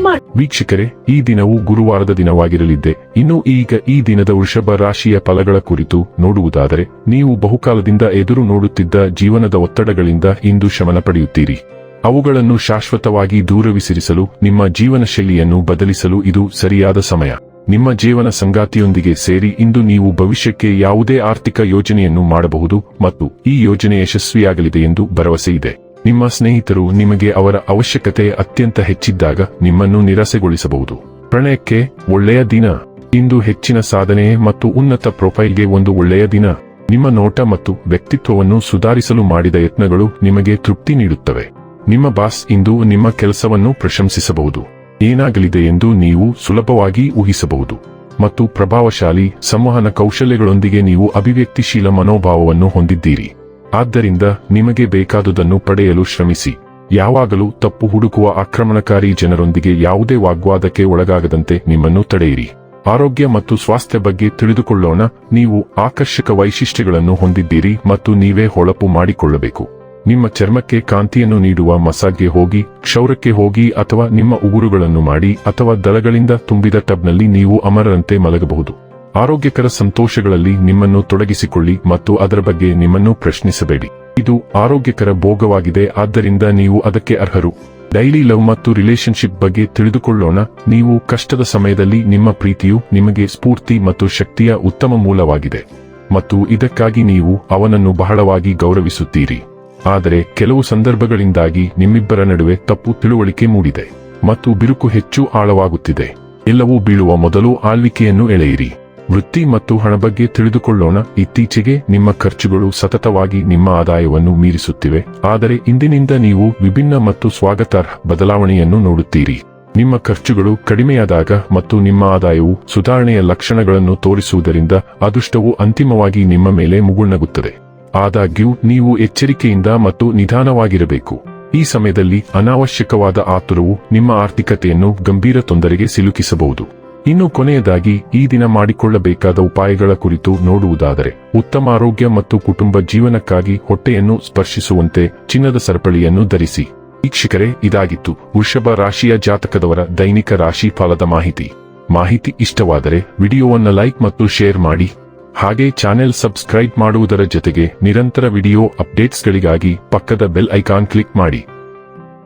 ಮಾಡಿ ವೀಕ್ಷಕರೇ, ಈ ದಿನವು ಗುರುವಾರದ ದಿನವಾಗಿರಲಿದ್ದೆ. ಇನ್ನು ಈಗ ಈ ದಿನದ ವೃಷಭ ರಾಶಿಯ ಫಲಗಳ ಕುರಿತು ನೋಡುವುದಾದರೆ, ನೀವು ಬಹುಕಾಲದಿಂದ ಎದುರು ನೋಡುತ್ತಿದ್ದ ಜೀವನದ ಒತ್ತಡಗಳಿಂದ ಇಂದು ಶಮನ ಪಡೆಯುತ್ತೀರಿ. ಅವುಗಳನ್ನು ಶಾಶ್ವತವಾಗಿ ದೂರವಿಸಿರಿಸಲು, ನಿಮ್ಮ ಜೀವನ ಶೈಲಿಯನ್ನು ಬದಲಿಸಲು ಇದು ಸರಿಯಾದ ಸಮಯ. ನಿಮ್ಮ ಜೀವನ ಸಂಗಾತಿಯೊಂದಿಗೆ ಸೇರಿ ಇಂದು ನೀವು ಭವಿಷ್ಯಕ್ಕೆ ಯಾವುದೇ ಆರ್ಥಿಕ ಯೋಜನೆಯನ್ನು ಮಾಡಬಹುದು ಮತ್ತು ಈ ಯೋಜನೆ ಯಶಸ್ವಿಯಾಗಲಿದೆ ಎಂದು ಭರವಸೆ ಇದೆ. ನಿಮ್ಮ ಸ್ನೇಹಿತರು ನಿಮಗೆ ಅವರ ಅವಶ್ಯಕತೆ ಅತ್ಯಂತ ಹೆಚ್ಚಿದ್ದಾಗ ನಿಮ್ಮನ್ನು ನಿರಾಸೆಗೊಳಿಸಬಹುದು. ಪ್ರಣಯಕ್ಕೆ ಒಳ್ಳೆಯ ದಿನ. ಇಂದು ಹೆಚ್ಚಿನ ಸಾಧನೆ ಮತ್ತು ಉನ್ನತ ಪ್ರೊಫೈಲ್ಗೆ ಒಂದು ಒಳ್ಳೆಯ ದಿನ. ನಿಮ್ಮ ನೋಟ ಮತ್ತು ವ್ಯಕ್ತಿತ್ವವನ್ನು ಸುಧಾರಿಸಲು ಮಾಡಿದ ಯತ್ನಗಳು ನಿಮಗೆ ತೃಪ್ತಿ ನೀಡುತ್ತವೆ. ನಿಮ್ಮ ಬಾಸ್ ಇಂದು ನಿಮ್ಮ ಕೆಲಸವನ್ನು ಪ್ರಶಂಸಿಸಬಹುದು. ಏನಾಗಲಿದೆ ಎಂದು ನೀವು ಸುಲಭವಾಗಿ ಊಹಿಸಬಹುದು. ಮತ್ತು ಪ್ರಭಾವಶಾಲಿ, ಸಂವಹನ ಕೌಶಲ್ಯಗಳೊಂದಿಗೆ ನೀವು ಅಭಿವ್ಯಕ್ತಿಶೀಲ ಮನೋಭಾವವನ್ನು ಹೊಂದಿದ್ದೀರಿ. ಆದ್ದರಿಂದ ನಿಮಗೆ ಬೇಕಾದುದನ್ನು ಪಡೆಯಲು ಶ್ರಮಿಸಿ. ಯಾವಾಗಲೂ ತಪ್ಪು ಹುಡುಕುವ ಆಕ್ರಮಣಕಾರಿ ಜನರೊಂದಿಗೆ ಯಾವುದೇ ವಾಗ್ವಾದಕ್ಕೆ ಒಳಗಾಗದಂತೆ ನಿಮ್ಮನ್ನು ತಡೆಯಿರಿ. ಆರೋಗ್ಯ ಮತ್ತು ಸ್ವಾಸ್ಥ್ಯ ಬಗ್ಗೆ ತಿಳಿದುಕೊಳ್ಳೋಣ, ನೀವು ಆಕರ್ಷಕ ವೈಶಿಷ್ಟ್ಯಗಳನ್ನು ಹೊಂದಿದ್ದೀರಿ ಮತ್ತು ನೀವೇ ಹೊಳಪು ಮಾಡಿಕೊಳ್ಳಬೇಕು. ನಿಮ್ಮ ಚರ್ಮಕ್ಕೆ ಕಾಂತಿಯನ್ನು ನೀಡುವ ಮಸಾಜ್ಗೆ ಹೋಗಿ, ಕ್ಷೌರಕ್ಕೆ ಹೋಗಿ ಅಥವಾ ನಿಮ್ಮ ಉಗುರುಗಳನ್ನು ಮಾಡಿ ಅಥವಾ ದಳಗಳಿಂದ ತುಂಬಿದ ಟಬ್ನಲ್ಲಿ ನೀವು ಅಮರರಂತೆ ಮಲಗಬಹುದು. ಆರೋಗ್ಯಕರ ಸಂತೋಷಗಳಲ್ಲಿ ನಿಮ್ಮನ್ನು ತೊಡಗಿಸಿಕೊಳ್ಳಿ ಮತ್ತು ಅದರ ಬಗ್ಗೆ ನಿಮ್ಮನ್ನು ಪ್ರಶ್ನಿಸಬೇಡಿ. ಇದು ಆರೋಗ್ಯಕರ ಭೋಗವಾಗಿದೆ, ಆದ್ದರಿಂದ ನೀವು ಅದಕ್ಕೆ ಅರ್ಹರು. ಡೈಲಿ ಲವ್ ಮತ್ತು ರಿಲೇಶನ್ಶಿಪ್ ಬಗ್ಗೆ ತಿಳಿದುಕೊಳ್ಳೋಣ. ನೀವು ಕಷ್ಟದ ಸಮಯದಲ್ಲಿ ನಿಮ್ಮ ಪ್ರೀತಿಯು ನಿಮಗೆ ಸ್ಫೂರ್ತಿ ಮತ್ತು ಶಕ್ತಿಯ ಉತ್ತಮ ಮೂಲವಾಗಿದೆ. ಮತ್ತು ಇದಕ್ಕಾಗಿ ನೀವು ಅವನನ್ನು ಬಹಳವಾಗಿ ಗೌರವಿಸುತ್ತೀರಿ. ಆದರೆ ಕೆಲವು ಸಂದರ್ಭಗಳಿಂದಾಗಿ ನಿಮ್ಮಿಬ್ಬರ ನಡುವೆ ತಪ್ಪು ತಿಳುವಳಿಕೆ ಮೂಡಿದೆ. ಮತ್ತು ಬಿರುಕು ಹೆಚ್ಚು ಆಳವಾಗುತ್ತಿದೆ. ಎಲ್ಲವೂ ಬೀಳುವ ಮೊದಲು ಆಳ್ವಿಕೆಯನ್ನು ಎಳೆಯಿರಿ. ವೃತ್ತಿ ಮತ್ತು ಹಣ ಬಗ್ಗೆ ತಿಳಿದುಕೊಳ್ಳೋಣ. ಇತ್ತೀಚೆಗೆ ನಿಮ್ಮ ಖರ್ಚುಗಳು ಸತತವಾಗಿ ನಿಮ್ಮ ಆದಾಯವನ್ನು ಮೀರಿಸುತ್ತಿವೆ. ಆದರೆ ಇಂದಿನಿಂದ ನೀವು ವಿಭಿನ್ನ ಮತ್ತು ಸ್ವಾಗತಾರ್ಹ ಬದಲಾವಣೆಯನ್ನು ನೋಡುತ್ತೀರಿ. ನಿಮ್ಮ ಖರ್ಚುಗಳು ಕಡಿಮೆಯಾದಾಗ ಮತ್ತು ನಿಮ್ಮ ಆದಾಯವು ಸುಧಾರಣೆಯ ಲಕ್ಷಣಗಳನ್ನು ತೋರಿಸುವುದರಿಂದ ಅದೃಷ್ಟವು ಅಂತಿಮವಾಗಿ ನಿಮ್ಮ ಮೇಲೆ ಮುಗುಳ್ನಗುತ್ತದೆ. ಆದಾಗ್ಯೂ, ನೀವು ಎಚ್ಚರಿಕೆಯಿಂದ ಮತ್ತು ನಿಧಾನವಾಗಿರಬೇಕು. ಈ ಸಮಯದಲ್ಲಿ ಅನಾವಶ್ಯಕವಾದ ಆತುರವು ನಿಮ್ಮ ಆರ್ಥಿಕತೆಯನ್ನು ಗಂಭೀರ ತೊಂದರೆಗೆ ಸಿಲುಕಿಸಬಹುದು. ಇನ್ನು ಕೊನೆಯದಾಗಿ ಈ ದಿನ ಮಾಡಿಕೊಳ್ಳಬೇಕಾದ ಉಪಾಯಗಳ ಕುರಿತು ನೋಡುವುದಾದರೆ, ಉತ್ತಮ ಆರೋಗ್ಯ ಮತ್ತು ಕುಟುಂಬ ಜೀವನಕ್ಕಾಗಿ ಹೊಟ್ಟೆಯನ್ನು ಸ್ಪರ್ಶಿಸುವಂತೆ ಚಿನ್ನದ ಸರಪಳಿಯನ್ನು ಧರಿಸಿ. ವೀಕ್ಷಕರೇ, ಇದಾಗಿತ್ತು ವೃಷಭ ರಾಶಿಯ ಜಾತಕದವರ ದೈನಿಕ ರಾಶಿ ಫಲದ ಮಾಹಿತಿ. ಮಾಹಿತಿ ಇಷ್ಟವಾದರೆ ವಿಡಿಯೋವನ್ನು ಲೈಕ್ ಮತ್ತು ಶೇರ್ ಮಾಡಿ. ಹಾಗೆ ಚಾನೆಲ್ ಸಬ್ಸ್ಕ್ರೈಬ್ ಮಾಡುವುದರ ಜೊತೆಗೆ ನಿರಂತರ ವಿಡಿಯೋ ಅಪ್ಡೇಟ್ಸ್ಗಳಿಗಾಗಿ ಪಕ್ಕದ ಬೆಲ್ ಐಕಾನ್ ಕ್ಲಿಕ್ ಮಾಡಿ.